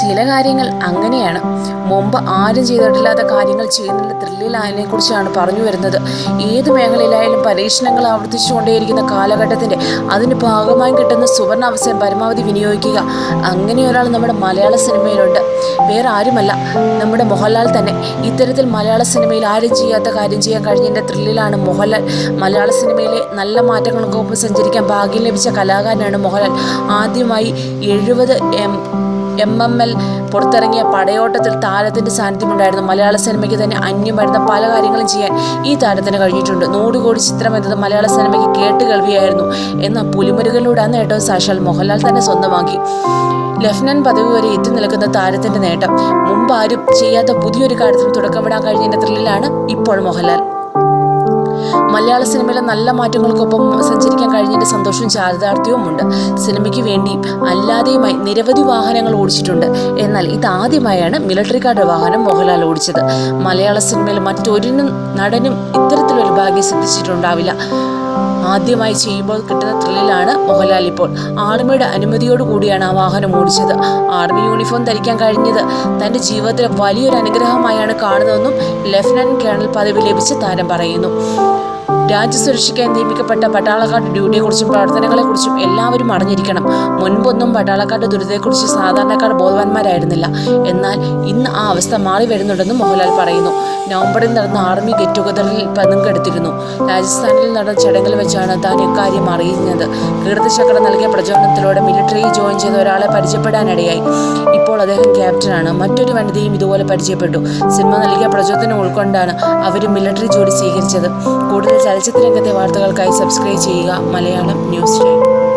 ചില കാര്യങ്ങൾ അങ്ങനെയാണ്. മുമ്പ് ആരും ചെയ്തിട്ടില്ലാത്ത കാര്യങ്ങൾ ചെയ്യുന്നതിൽ ത്രില്ലിലായതിനെ കുറിച്ചാണ് പറഞ്ഞു വരുന്നത്. ഏത് മേഖലയിലായാലും പരീക്ഷണങ്ങൾ ആവർത്തിച്ചുകൊണ്ടേയിരിക്കുന്ന കാലഘട്ടത്തിന്റെ അതിന് ഭാഗമായി കിട്ടുന്ന സുവർണ അവസരം പരമാവധി വിനിയോഗിക്കുക. അങ്ങനെ ഒരാൾ നമ്മുടെ മലയാള സിനിമയിലുണ്ട്. വേറെ ആരുമല്ല. നമ്മുടെ മോഹൻലാൽ തന്നെ. ഇത്തരത്തിൽ മലയാള സിനിമയിൽ ആരും ചെയ്യാത്ത കാര്യം ചെയ്യാൻ കഴിഞ്ഞതിന്റെ ത്രില്ലിലാണ് മോഹൻലാൽ. മലയാള സിനിമയിലെ നല്ല മാറ്റങ്ങൾക്കൊപ്പം സഞ്ചരിക്കാൻ ഭാഗ്യം ലഭിച്ച കലാകാരനാണ് മോഹൻലാൽ. ആദ്യമായി എഴുപത് എം എം എൽ പുറത്തിറങ്ങിയ പടയോട്ടത്തിൽ താരത്തിന്റെ സാന്നിധ്യമുണ്ടായിരുന്നു മലയാള സിനിമയ്ക്ക് തന്നെ അന്യം വരുന്ന പല കാര്യങ്ങളും ചെയ്യാൻ ഈ താരത്തിന് കഴിഞ്ഞിട്ടുണ്ട്. നൂറ് കോടി ചിത്രം എന്നത് മലയാള സിനിമയ്ക്ക് കേട്ട് കേൾവിയായിരുന്നു. എന്ന പുലിമുരുകളിലൂടെ ആ നേട്ടവും സാക്ഷാൽ മോഹൻലാൽ തന്നെ സ്വന്തമാക്കി. ലഫ്റ്റനന്റ് പദവി വരെ എത്തി നിൽക്കുന്ന താരത്തിന്റെ നേട്ടം. മുമ്പ് ആരും ചെയ്യാത്ത പുതിയൊരു കാര്യത്തിന് തുടക്കമിടാൻ കഴിഞ്ഞതിന്റെ ത്രില്ലിലാണ് ഇപ്പോൾ മോഹൻലാൽ. മലയാള സിനിമയിലെ നല്ല മാറ്റങ്ങൾക്കൊപ്പം സഞ്ചരിക്കാൻ കഴിഞ്ഞതിന്റെ സന്തോഷവും ചാരിതാർത്ഥ്യവുമുണ്ട് സിനിമയ്ക്ക് വേണ്ടി അല്ലാതെയുമായി നിരവധി വാഹനങ്ങൾ ഓടിച്ചിട്ടുണ്ട്. എന്നാൽ ഇതാദ്യമായാണ് മിലിറ്ററി കാർഡ് വാഹനം മോഹൻലാൽ ഓടിച്ചത്. മലയാള സിനിമയിൽ മറ്റൊരു നടനും ഇത്തരത്തിലൊരു ഭാഗ്യം സിദ്ധിച്ചിട്ടുണ്ടാവില്ല. ആദ്യമായി ചെയ്യുമ്പോൾ കിട്ടുന്ന ത്രില്ലിലാണ് മോഹൻലാൽ ഇപ്പോൾ. ആർമിയുടെ അനുമതിയോടുകൂടിയാണ് ആ വാഹനം ഓടിച്ചത്. ആർമി യൂണിഫോം ധരിക്കാൻ കഴിഞ്ഞത്. തന്റെ ജീവിതത്തിലെ വലിയൊരു അനുഗ്രഹമായാണ് കാണുന്നതെന്നും ലഫ്റ്റനന്റ് കേണൽ പദവി ലഭിച്ച താരം പറയുന്നു. രാജ്യസുരക്ഷയ്ക്കായി നിയമിക്കപ്പെട്ട പട്ടാളക്കാരുടെ ഡ്യൂട്ടിയെക്കുറിച്ചും പ്രവർത്തനങ്ങളെക്കുറിച്ചും എല്ലാവരും അറിഞ്ഞിരിക്കണം. മുൻപൊന്നും പട്ടാളക്കാരുടെ ദുരിതത്തെക്കുറിച്ച് സാധാരണക്കാർ ബോധവാന്മാരായിരുന്നില്ല. എന്നാൽ ഇന്ന് ആ അവസ്ഥ മാറി വരുന്നുണ്ടെന്നും മോഹൻലാൽ പറയുന്നു. നവംബറിൽ നടന്ന ആർമി ഗെറ്റ് ടുഗതറിൽ പങ്കെടുത്തിരുന്നു രാജസ്ഥാനിൽ നടന്ന ചടങ്ങിൽ വെച്ചാണ് താൻ ഇക്കാര്യം അറിയുന്നത്. കീർത്തിചക്രം നൽകിയ പ്രചോദനത്തിലൂടെ മിലിറ്ററിയിൽ ജോയിൻ ചെയ്ത ഒരാളെ പരിചയപ്പെടാനിടയായി. അദ്ദേഹം ക്യാപ്റ്റനാണ്. മറ്റൊരു വനിതയും ഇതുപോലെ പരിചയപ്പെട്ടു. സിനിമ നൽകിയ പ്രചോദനം ഉൾക്കൊണ്ടാണ് അവർ മിലിറ്ററി ജോലി സ്വീകരിച്ചത്. കൂടുതൽ ചലച്ചിത്ര രംഗത്തെ വാർത്തകൾക്കായി സബ്സ്ക്രൈബ് ചെയ്യുക. Malayalam news time.